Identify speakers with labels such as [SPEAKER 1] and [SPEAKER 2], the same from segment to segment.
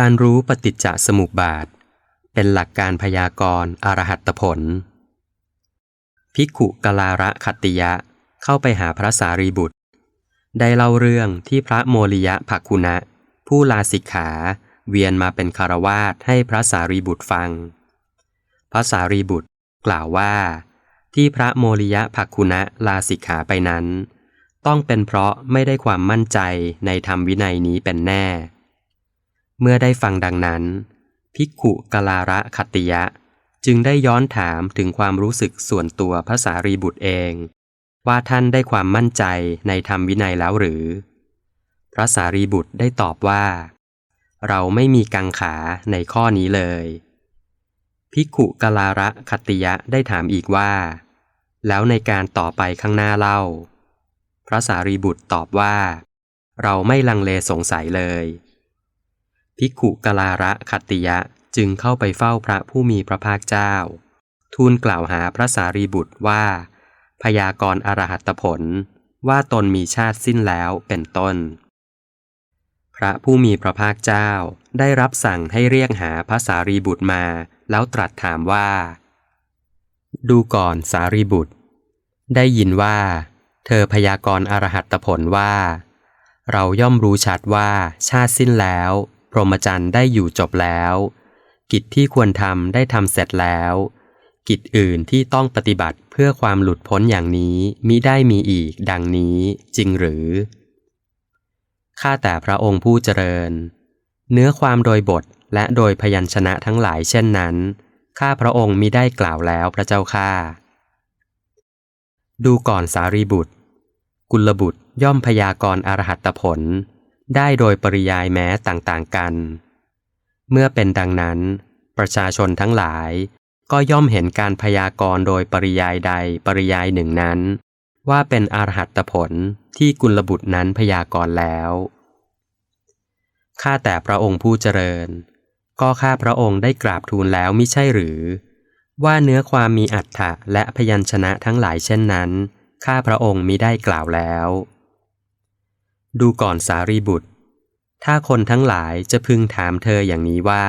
[SPEAKER 1] การรู้ปฏิจจสมุปบาท เป็นหลักการพยากรณ์อรหัตผลภิกขุกลาระขัตติยะเข้าไปหาพระสารีบุตร ได้เล่าเรื่องที่พระโมริยะภักคุณะ ผู้ลาสิกขา เวียนมาเป็นคารวาสให้พระสารีบุตรฟัง พระสารีบุตรกล่าวว่า ที่พระโมริยะภักคุณะลาสิกขาไปนั้น ต้องเป็นเพราะไม่ได้ความมั่นใจในธรรมวินัยนี้เป็นแน่ เมื่อได้ฟังดังนั้น ภิกขุกลาระคติยะ จึงได้ย้อนถามถึงความรู้สึกส่วนตัวพระสารีบุตรเอง ว่าท่านได้ความมั่นใจในธรรมวินัยแล้วหรือ พระสารีบุตรได้ตอบว่า เราไม่มีกังขาในข้อนี้เลย ภิกขุกลาระคติยะได้ถามอีกว่า แล้วในการต่อไปข้างหน้าเล่า พระสารีบุตรตอบว่า เราไม่ลังเลสงสัยเลย ภิกขุกลาระขัตติยะจึงเข้าไปเฝ้าพระผู้มีพระภาคเจ้า ทูลกล่าวหาพระสารีบุตรว่า พยากรอรหัตผลว่าตนมีชาติสิ้นแล้วเป็นต้น พระผู้มีพระภาคเจ้าได้รับสั่งให้เรียกหาพระสารีบุตรมา แล้วตรัสถามว่า ดูก่อนสารีบุตร ได้ยินว่า เธอพยากรอรหัตผลว่า เราย่อมรู้ชัดว่าชาติสิ้นแล้ว พรหมจรรย์ได้อยู่จบแล้ว กิจที่ควรทำได้ทำเสร็จแล้ว กิจอื่นที่ต้องปฏิบัติเพื่อความหลุดพ้นอย่างนี้มิได้มีอีกดังนี้จริงหรือ ข้าแต่พระองค์ผู้เจริญ เนื้อความโดยบทและโดยพยัญชนะทั้งหลายเช่นนั้น ข้าพระองค์มิได้กล่าวแล้วพระเจ้าข้าดูก่อนสารีบุตร กุลบุตรย่อมพยากรอรหัตผล ได้โดยปริยายแม้ต่างๆกัน เมื่อเป็นดังนั้น ประชาชนทั้งหลาย ก็ย่อมเห็นการพยากรณ์โดยปริยายใดปริยายหนึ่งนั้น ว่าเป็นอรหัตผลที่กุลบุตรนั้นพยากรณ์แล้วข้าแต่พระองค์ผู้เจริญ ก็ข้าพระองค์ได้กราบทูลแล้วมิใช่หรือ ว่าเนื้อความมีอัฏฐะและพยัญชนะทั้งหลายเช่นนั้น ข้าพระองค์มิได้กล่าวแล้ว ดูก่อนสารีบุตร ถ้าคนทั้งหลายจะพึงถามเธออย่างนี้ว่า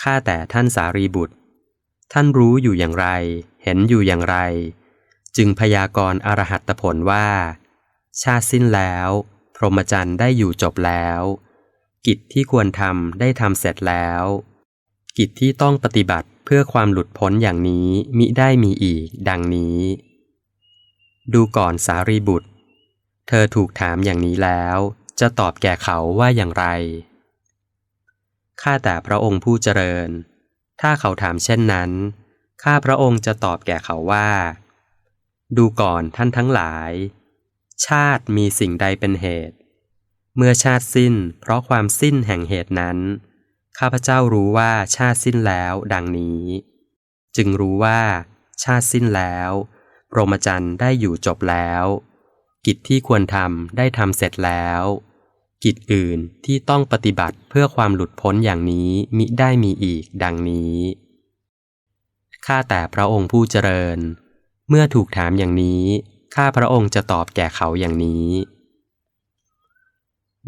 [SPEAKER 1] ข้าแต่ท่านสารีบุตร ท่านรู้อยู่อย่างไร เห็นอยู่อย่างไร จึงพยากรณ์อรหัตผลว่า ชาติสิ้นแล้ว พรหมจรรย์ได้อยู่จบแล้ว กิจที่ควรทำได้ทำเสร็จแล้ว กิจที่ต้องปฏิบัติเพื่อความหลุดพ้นอย่างนี้มิได้มีอีก ดังนี้ ดูก่อนสารีบุตร เธอถูกถามอย่างนี้แล้ว จะตอบแก่เขาว่าอย่างไร ข้าแต่พระองค์ผู้เจริญ ถ้าเขาถามเช่นนั้น ข้าพระองค์จะตอบแก่เขาว่า ดูก่อนท่านทั้งหลาย ชาติมีสิ่งใดเป็นเหตุ เมื่อชาติสิ้น เพราะความสิ้นแห่งเหตุนั้น ข้าพเจ้ารู้ว่าชาติสิ้นแล้วดังนี้ จึงรู้ว่า ชาติสิ้นแล้วพรหมจรรย์ได้อยู่จบแล้ว กิจที่ควรทำได้ทำเสร็จแล้ว กิจอื่นที่ต้องปฏิบัติเพื่อความหลุดพ้นอย่างนี้มิได้มีอีกดังนี้ข้าแต่พระองค์ผู้เจริญ เมื่อถูกถามอย่างนี้ข้าพระองค์จะตอบแก่เขาอย่างนี้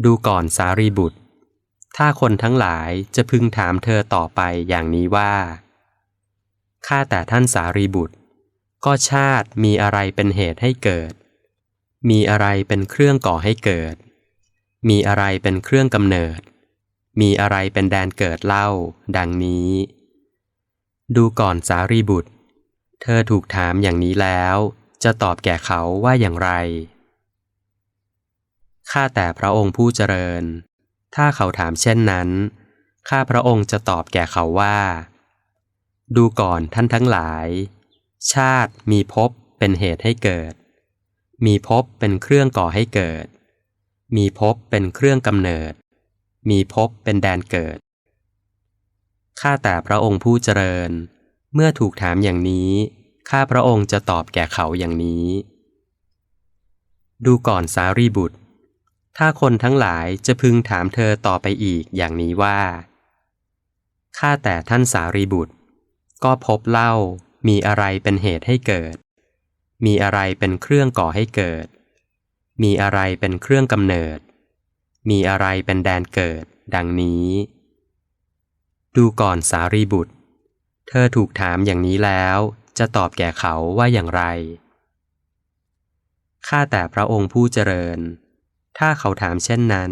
[SPEAKER 1] ดูก่อนสารีบุตร ถ้าคนทั้งหลายจะพึงถามเธอต่อไปอย่างนี้ว่าข้าแต่ท่านสารีบุตร ก็ชาติมีอะไรเป็นเหตุให้เกิด มีอะไรเป็นเครื่องก่อให้เกิด มีอะไรเป็นเครื่องกำเนิด มีอะไรเป็นแดนเกิดเล่า ดังนี้ ดูก่อนสารีบุตร เธอถูกถามอย่างนี้แล้ว จะตอบแก่เขาว่าอย่างไร ข้าแต่พระองค์ผู้เจริญ ถ้าเขาถามเช่นนั้น ข้าพระองค์จะตอบแก่เขาว่า ดูก่อนท่านทั้งหลาย ชาติมีภพเป็นเหตุให้เกิด มีภพเป็นเครื่องก่อให้เกิด มีภพเป็นเครื่องกำเนิด มีภพเป็นแดนเกิด ข้าแต่พระองค์ผู้เจริญ เมื่อถูกถามอย่างนี้ ข้าพระองค์จะตอบแก่เขาอย่างนี้ ดูก่อนสารีบุตร ถ้าคนทั้งหลายจะพึงถามเธอต่อไปอีกอย่างนี้ว่า ข้าแต่ท่านสารีบุตร ก็พบเล่ามีอะไรเป็นเหตุให้เกิด มีอะไรเป็นเครื่องก่อให้เกิด มีอะไรเป็นเครื่องกำเนิด มีอะไรเป็นแดนเกิด ดังนี้ ดูก่อนสารีบุตร เธอถูกถามอย่างนี้แล้ว จะตอบแก่เขาว่าอย่างไร ข้าแต่พระองค์ผู้เจริญ ถ้าเขาถามเช่นนั้น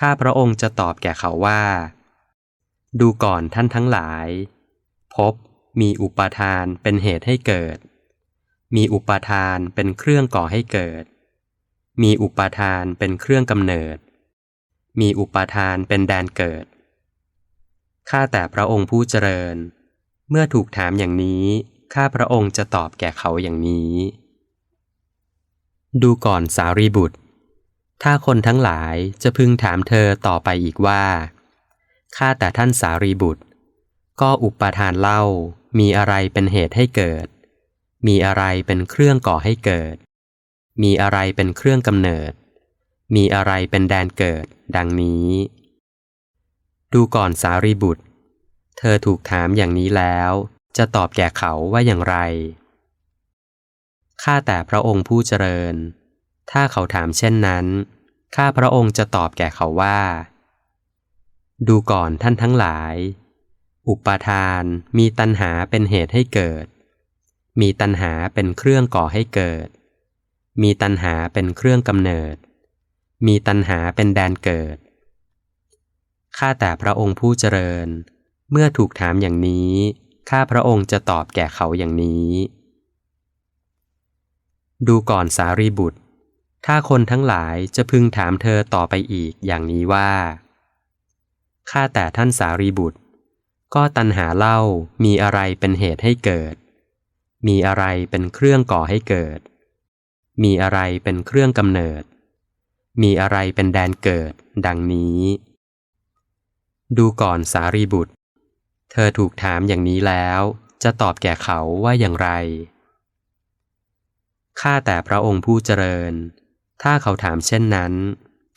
[SPEAKER 1] ข้าพระองค์จะตอบแก่เขาว่า ดูก่อนท่านทั้งหลาย พบมีอุปทานเป็นเหตุให้เกิด มีอุปาทานเป็นเครื่องก่อให้เกิด มีอุปาทานเป็นเครื่องกำเนิด มีอุปาทานเป็นแดนเกิด ข้าแต่พระองค์ผู้เจริญ เมื่อถูกถามอย่างนี้ ข้าพระองค์จะตอบแก่เขาอย่างนี้ ดูก่อนสารีบุตร ถ้าคนทั้งหลายจะพึงถามเธอต่อไปอีกว่า ข้าแต่ท่านสารีบุตร ก็อุปาทานเล่ามีอะไรเป็นเหตุให้เกิด มีอะไรเป็นเครื่องก่อให้เกิด มีอะไรเป็นเครื่องกำเนิด มีอะไรเป็นแดนเกิด ดังนี้ ดูก่อนสารีบุตร เธอถูกถามอย่างนี้แล้ว จะตอบแก่เขาว่าอย่างไร ข้าแต่พระองค์ผู้เจริญ ถ้าเขาถามเช่นนั้น ข้าพระองค์จะตอบแก่เขาว่า ดูก่อนท่านทั้งหลาย อุปาทานมีตัณหาเป็นเหตุให้เกิด มีตัณหาเป็นเครื่องก่อให้เกิด มีตัณหาเป็นเครื่องกำเนิด มีตัณหาเป็นแดนเกิด ข้าแต่พระองค์ผู้เจริญ เมื่อถูกถามอย่างนี้ ข้าพระองค์จะตอบแก่เขาอย่างนี้ ดูก่อนสารีบุตร ถ้าคนทั้งหลายจะพึงถามเธอต่อไปอีกอย่างนี้ว่า ข้าแต่ท่านสารีบุตร ก็ตัณหาเล่ามีอะไรเป็นเหตุให้เกิด มีอะไรเป็นเครื่องก่อให้เกิด มีอะไรเป็นเครื่องกำเนิด มีอะไรเป็นแดนเกิด ดังนี้ ดูก่อนสารีบุตร เธอถูกถามอย่างนี้แล้ว จะตอบแก่เขาว่าอย่างไร ข้าแต่พระองค์ผู้เจริญ ถ้าเขาถามเช่นนั้น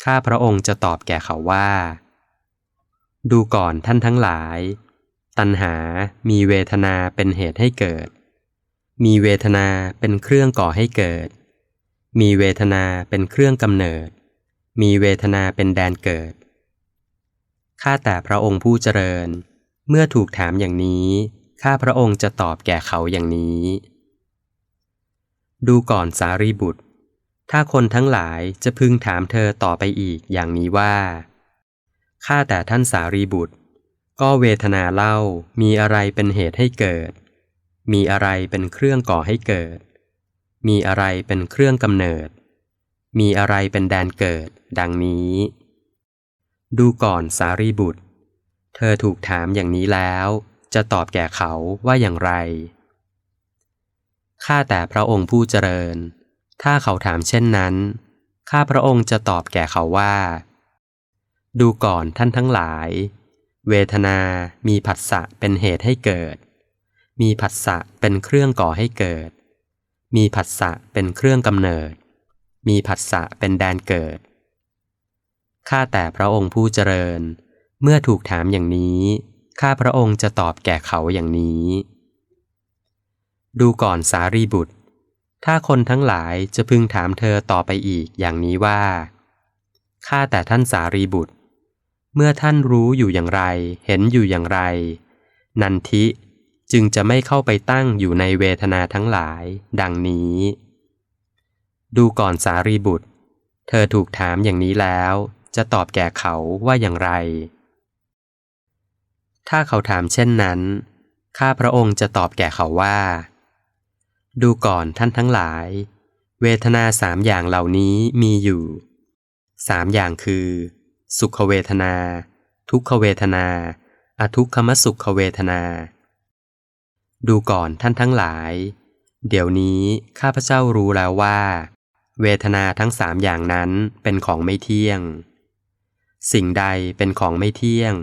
[SPEAKER 1] ข้าพระองค์จะตอบแก่เขาว่า ดูก่อนท่านทั้งหลาย ตัณหามีเวทนาเป็นเหตุให้เกิด มีเวทนาเป็นเครื่องก่อให้เกิด มีเวทนาเป็นเครื่องกำเนิด มีเวทนาเป็นแดนเกิด ข้าแต่พระองค์ผู้เจริญ เมื่อถูกถามอย่างนี้ ข้าพระองค์จะตอบแก่เขาอย่างนี้ ดูก่อนสารีบุตร ถ้าคนทั้งหลายจะพึงถามเธอต่อไปอีกอย่างนี้ว่า ข้าแต่ท่านสารีบุตร ก็เวทนาเล่ามีอะไรเป็นเหตุให้เกิด มีอะไรเป็นเครื่องก่อให้เกิด มีอะไรเป็นเครื่องกำเนิด มีอะไรเป็นแดนเกิด ดังนี้ ดูก่อนสารีบุตร เธอถูกถามอย่างนี้แล้ว จะตอบแก่เขาว่าอย่างไร ข้าแต่พระองค์ผู้เจริญ ถ้าเขาถามเช่นนั้น ข้าพระองค์จะตอบแก่เขาว่า ดูก่อนท่านทั้งหลาย เวทนา มีผัสสะเป็นเหตุให้เกิด มีผัสสะเป็นเครื่องก่อให้เกิด มีผัสสะเป็นเครื่องกำเนิด มีผัสสะเป็นแดนเกิด ข้าแต่พระองค์ผู้เจริญ เมื่อถูกถามอย่างนี้ ข้าพระองค์จะตอบแก่เขาอย่างนี้ ดูก่อนสารีบุตร ถ้าคนทั้งหลายจะพึงถามเธอต่อไปอีกอย่างนี้ว่า ข้าแต่ท่านสารีบุตร เมื่อท่านรู้อยู่อย่างไร เห็นอยู่อย่างไร นันทิ จึงจะไม่เข้าไปตั้งอยู่ในเวทนาทั้งหลาย ดังนี้ ดูก่อนสารีบุตร เธอถูกถามอย่างนี้แล้ว จะตอบแก่เขาว่าอย่างไร ถ้าเขาถามเช่นนั้น ข้าพระองค์จะตอบแก่เขาว่า ดูก่อนท่านทั้งหลาย เวทนาสามอย่างเหล่านี้มีอยู่สามอย่างคือ สุขเวทนา ทุกขเวทนา อทุกขมสุขเวทนา ดูก่อนท่านทั้งหลาย เดี๋ยวนี้ข้าพเจ้ารู้แล้วว่า เวทนาทั้งสามอย่างนั้นเป็นของไม่เที่ยง สิ่งใดเป็นของไม่เที่ยง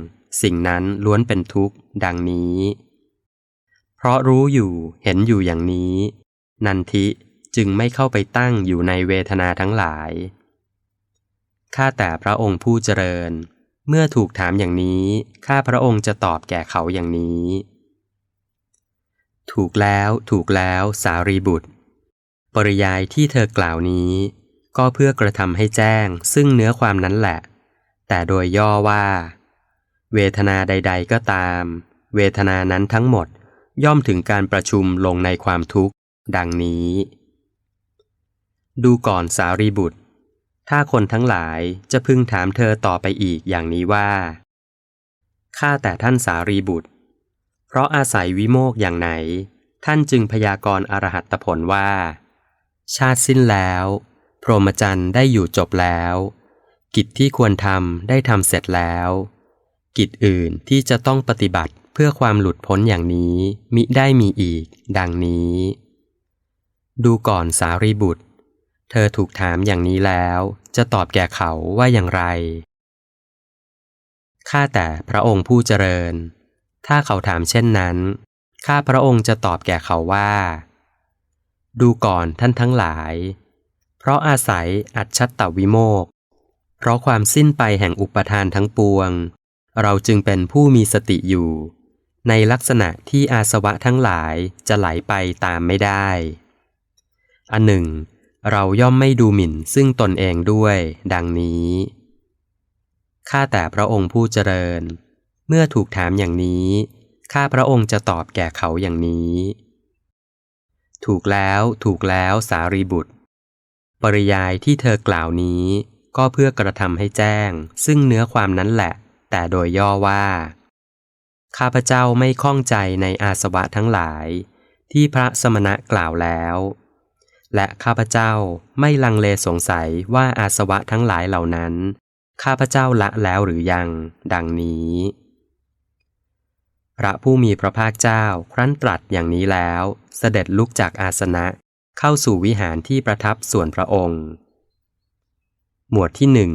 [SPEAKER 1] สิ่งนั้นล้วนเป็นทุกข์ ดังนี้ เพราะรู้อยู่เห็นอยู่อย่างนี้ นันทิจึงไม่เข้าไปตั้งอยู่ในเวทนาทั้งหลาย ข้าแต่พระองค์ผู้เจริญ เมื่อถูกถามอย่างนี้ ข้าพระองค์จะตอบแก่เขาอย่างนี้ ถูกแล้วถูกแล้วสารีบุตร ปริยายที่เธอกล่าวนี้ ก็เพื่อกระทำให้แจ้งซึ่งเนื้อความนั้นแหละ แต่โดยย่อว่า เวทนาใด ๆ ก็ตาม เวทนานั้นทั้งหมดย่อมถึงการประชุมลงในความทุกข์ ดังนี้ ดูก่อนสารีบุตร ถ้าคนทั้งหลายจะพึงถามเธอต่อไปอีกอย่างนี้ว่าข้าแต่ท่านสารีบุตร เพราะอาศัยวิโมกอย่างไหน ท่านจึงพยากรณ์อรหัตผลว่า ชาติสิ้นแล้ว พรหมจรรย์ได้อยู่จบแล้ว กิจที่ควรทำได้ทำเสร็จแล้ว กิจอื่นที่จะต้องปฏิบัติเพื่อความหลุดพ้นอย่างนี้มิได้มีอีก ดังนี้ ดูก่อนสารีบุตร เธอถูกถามอย่างนี้แล้ว จะตอบแก่เขาว่าอย่างไร ข้าแต่พระองค์ผู้เจริญ ถ้าเขาถามเช่นนั้น ข้าพระองค์จะตอบแก่เขาว่า ดูก่อนท่านทั้งหลาย เพราะอาศัยอัจฉตวิโมก เพราะความสิ้นไปแห่งอุปทานทั้งปวง เราจึงเป็นผู้มีสติอยู่ ในลักษณะที่อาสวะทั้งหลายจะไหลไปตามไม่ได้ อันหนึ่ง เราย่อมไม่ดูหมิ่นซึ่งตนเองด้วย ดังนี้ ข้าแต่พระองค์ผู้เจริญ เมื่อถูกถามอย่างนี้ ข้าพระองค์จะตอบแก่เขาอย่างนี้ ถูกแล้วถูกแล้วสารีบุตร ปริยายที่เธอกล่าวนี้ ก็เพื่อกระทำให้แจ้ง ซึ่งเนื้อความนั้นแหละ แต่โดยย่อว่า ข้าพเจ้าไม่ข้องใจในอาสวะทั้งหลาย ที่พระสมณะกล่าวแล้วและข้าพเจ้าไม่ลังเลสงสัยว่าอาสวะทั้งหลายเหล่านั้น ข้าพเจ้าละแล้วหรือยัง ดังนี้ ระผู้มีพระภาคเจ้าครั้นตรัสอย่างนี้แล้ว เสด็จลุกจากอาสนะ เข้าสู่วิหารที่ประทับส่วนพระองค์ หมวดที่หนึ่ง